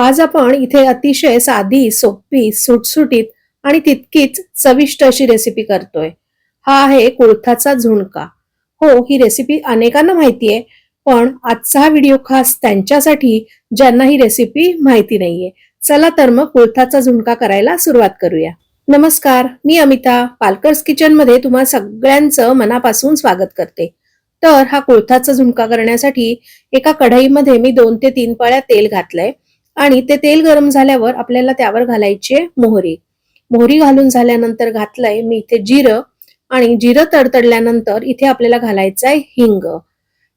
आज आपण इथे अतिशय साधी सोपी सुटसुटीत आणि तितकीच चविष्ट अशी रेसिपी करतोय. हा आहे कुळथाचा झुणका. हो ही रेसिपी अनेकांना माहिती आहे पण आजचा हा व्हिडिओ खास त्यांच्यासाठी ज्यांना ही रेसिपी माहिती नाहीये. चला तर मग कुळथाचा झुणका करायला सुरुवात करूया. नमस्कार मी अमिता पालकर्स किचनमध्ये तुम्हा सगळ्यांचं मनापासून स्वागत करते. तर हा कुळथाचा झुणका करण्यासाठी एका कढईमध्ये मी दोन ते तीन पळ्या तेल घातलंय. आणि ते तेल गरम झाल्यावर आपल्याला त्यावर घालायची मोहरी. मोहरी घालून झाल्यानंतर घातलंय मी इथे जिरं आणि जिरं तडतडल्यानंतर इथे आपल्याला घालायचं आहे हिंग.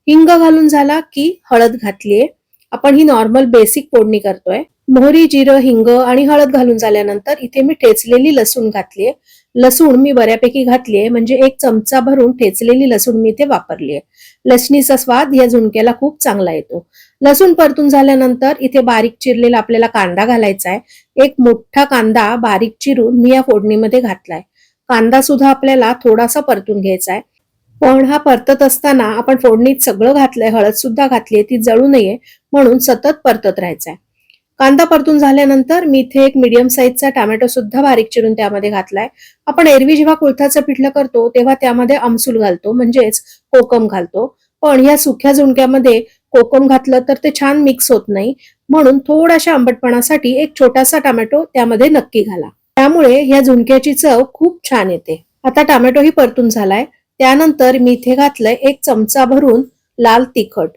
हिंग घालून झाला की हळद घातलीये. आपण ही नॉर्मल बेसिक फोडणी करतोय. मोहरी जिरं हिंग आणि हळद घालून झाल्यानंतर इथे मी ठेचलेली लसूण घातलीये. लसूण मी बऱ्यापैकी घातलीये म्हणजे एक चमचा भरून ठेचलेली लसूण मी इथे वापरलीये. लसणीचा स्वाद या झुणक्याला खूप चांगला येतो. लसूण परतून झाल्यानंतर इथे बारीक चिरलेला आपल्याला कांदा घालायचा आहे एक मोठा कांदा बारीक चिरून मी या फोडणीमध्ये घातलाय. कांदा सुद्धा आपल्याला थोडासा परतून घ्यायचा आहे पण हा परतत असताना आपण फोडणीत सगळं घातलंय हळद सुद्धा घातली ती जळू नये म्हणून सतत परतत राहायचंय. कांदा परतून झाल्यानंतर मी इथे एक मिडियम साईजचा टोमॅटो सुद्धा बारीक चिरून त्यामध्ये घातलाय. आपण एरवी जेव्हा कुळथाचं पिठलं करतो तेव्हा त्यामध्ये आमसूल घालतो म्हणजेच कोकम घालतो. पण या सुक्या झुणक्यामध्ये कोकम घातलं तर ते छान मिक्स होत नाही. म्हणून थोड्याशा आंबटपणासाठी एक छोटासा टोमॅटो त्यामध्ये नक्की घाला. त्यामुळे या झुणक्याची चव खूप छान येते. आता टोमॅटोही परतून झालाय. त्यानंतर मी इथे घातलंय एक चमचा भरून लाल तिखट.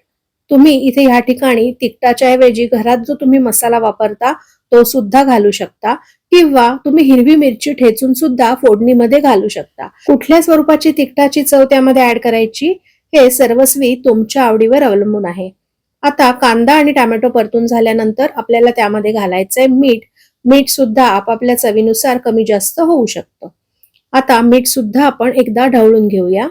तुम्ही इथे ह्या ठिकाणी तिखटाच्या ऐवजी घरात जो तुम्ही मसाला वापरता तो सुद्धा घालू शकता. किंवा तुम्ही हिरवी मिरची ठेचून सुद्धा फोडणीमध्ये घालू शकता. कुठल्या स्वरूपाची तिखटाची चव त्यामध्ये ऍड करायची? हे सर्वस्वी तुमच्या आवडीवर अवलंबून आहे. आता कांदा आणि टोमॅटो परतून झाल्यानंतर आपल्याला त्यामध्ये घालायचंय मीठ. मीठ सुद्धा आपापल्या चवीनुसार कमी जास्त होऊ शकतं. आता मीठ सुद्धा आपण एकदा ढवळून घेऊया.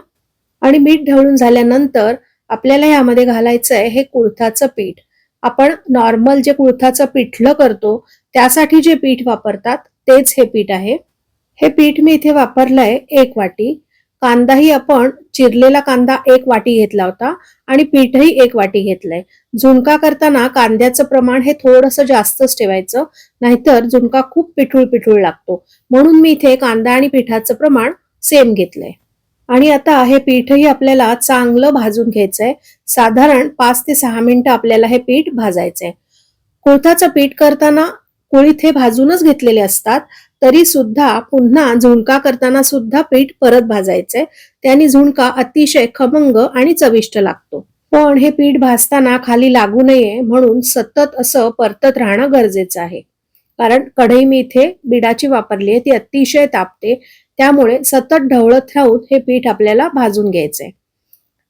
आणि मीठ ढवळून झाल्यानंतर आपल्याला यामध्ये घालायचंय हे कुळथाचं पीठ. आपण नॉर्मल जे कुळथाचं पिठलं करतो त्यासाठी जे पीठ वापरतात तेच हे पीठ आहे. हे पीठ मी इथे वापरलंय एक वाटी. कांदाही आपण चिरलेला कांदा एक वाटी घेतला होता आणि पीठही एक वाटी घेतलंय. झुणका करताना कांद्याचं प्रमाण हे थोडंसं जास्तच ठेवायचं नाहीतर झुणका खूप पिठूळ पिठूळ लागतो. म्हणून मी इथे कांदा आणि पिठाचं प्रमाण सेम घेतलंय. आणि आता हे पीठही आपल्याला चांगलं भाजून घ्यायचंय. साधारण पाच ते सहा मिनिटं आपल्याला हे पीठ भाजायचंय. कुळथाचं पीठ करताना कुळीत हे भाजूनच घेतलेले असतात. तरी सुद्धा पुन्हा झुणका करताना सुद्धा पीठ परत भाजायचंय. त्याने झुणका अतिशय खमंग आणि चविष्ट लागतो. पण हे पीठ भाजताना खाली लागू नये म्हणून सतत असं परतत राहणं गरजेचं आहे. कारण कढई मी इथे बिडाची वापरली आहे ती अतिशय तापते. त्यामुळे सतत ढवळत राहून हे पीठ आपल्याला भाजून घ्यायचंय.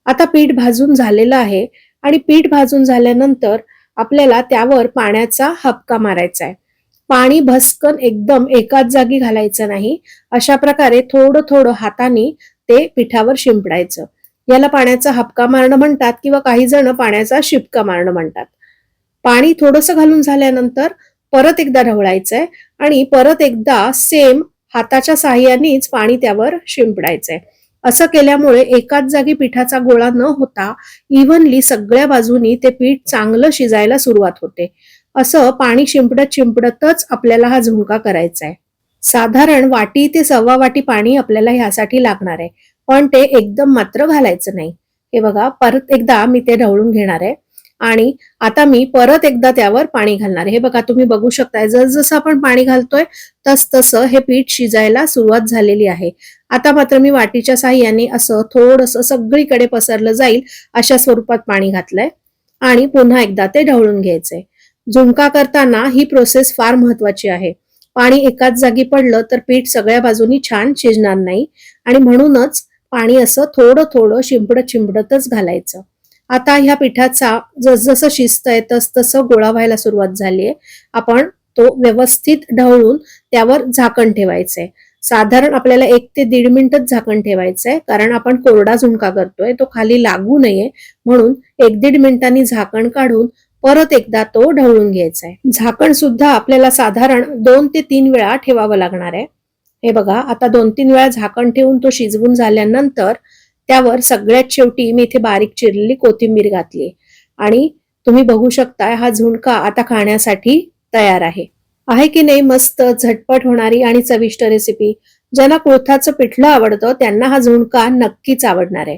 आता पीठ भाजून झालेलं आहे आणि पीठ भाजून झाल्यानंतर आपल्याला त्यावर पाण्याचा हपका मारायचा आहे पाणी भस्कन एकदम एकाच जागी घालायचं नाही. अशा प्रकारे थोडं थोडं हाताने ते पिठावर शिंपडायचं. याला पाण्याचा हपका मारणं म्हणतात किंवा काही जण पाण्याचा शिपका मारणं म्हणतात. पाणी थोडंसं घालून झाल्यानंतर परत एकदा ढवळायचंय आणि परत एकदा सेम हाताच्या साह्यानेच पाणी त्यावर शिंपडायचंय. असं केल्यामुळे एकाच जागी पिठाचा गोळा न होता इव्हनली सगळ्या बाजूनी ते पीठ चांगलं शिजायला सुरुवात होते. असं पाणी शिंपडत शिंपडतच आपल्याला हा झुणका करायचा आहे साधारण वाटी ते सव्वा वाटी पाणी आपल्याला ह्यासाठी लागणार आहे. पण ते एकदम मात्र घालायचं नाही. हे बघा परत एकदा मी ते ढवळून घेणार आहे. आणि आता मी परत एकदा त्यावर पाणी घालणार आहे. हे बघा तुम्ही बघू शकताय जसजसं आपण पाणी घालतोय तस तसं हे पीठ शिजायला सुरुवात झालेली आहे. आता मात्र मी वाटीच्या साह्याने असं थोडस सगळीकडे पसरलं जाईल अशा स्वरूपात पाणी घातलंय. आणि पुन्हा एकदा ते ढवळून घ्यायचंय. झुणका करताना ही प्रोसेस फार महत्वाची आहे. पाणी एकाच जागी पडलं तर पीठ सगळ्या बाजूनी छान शिजणार नाही आणि म्हणूनच पाणी असं थोडं थोडं शिंपडत शिंपडतच घालायचं. आता ह्या पिठाचा जसजसं शिजतंय तस तसं गोळा व्हायला सुरुवात झालीये आपण तो व्यवस्थित ढवळून त्यावर झाकण ठेवायचंय. साधारण आपल्याला एक ते दीड मिनिटच झाकण ठेवायचंय कारण आपण कोरडा झुणका करतोय तो खाली लागू नये म्हणून एक दीड मिनिटांनी झाकण काढून परत एकदा तो ढवळून घ्यायचा आहे झाकण सुद्धा आपल्याला साधारण दोन ते तीन वेळा ठेवावं लागणार आहे. हे बघा आता दोन तीन वेळा झाकण ठेवून तो शिजवून झाल्यानंतर त्यावर सगळ्यात शेवटी मी इथे बारीक चिरलेली कोथिंबीर घातली आणि तुम्ही बघू शकता हा झुणका आता खाण्यासाठी तयार आहे. आहे की नाही मस्त झटपट होणारी आणि चविष्ट रेसिपी ज्यांना कुळथाचं पिठलं आवडतं त्यांना हा झुणका नक्कीच आवडणार आहे.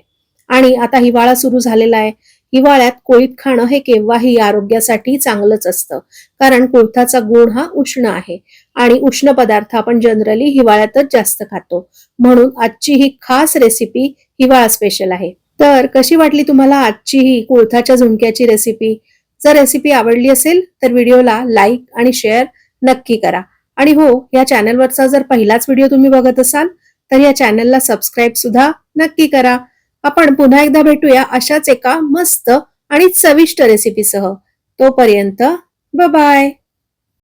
आणि आता हिवाळा सुरू झालेला आहे. हिवाळ्यात कोळीत खाणं हे केव्हाही आरोग्यासाठी चांगलंच असतं. कारण कुळथाचा गुण हा उष्ण आहे आणि उष्ण पदार्थ आपण जनरली हिवाळ्यातच जास्त खातो. म्हणून आजची ही खास रेसिपी हिवाळा स्पेशल आहे. तर कशी वाटली तुम्हाला आजची ही कुळथाच्या झुणक्याची रेसिपी जर रेसिपी आवडली असेल तर व्हिडिओला लाईक आणि शेअर नक्की करा. आणि हो या चॅनलवरचा जर पहिलाच व्हिडिओ तुम्ही बघत असाल तर या चॅनलला सबस्क्राईब सुद्धा नक्की करा. आपण पुन्हा एकदा भेटूया अशाच एका मस्त आणि चविष्ट रेसिपीसह तोपर्यंत बाय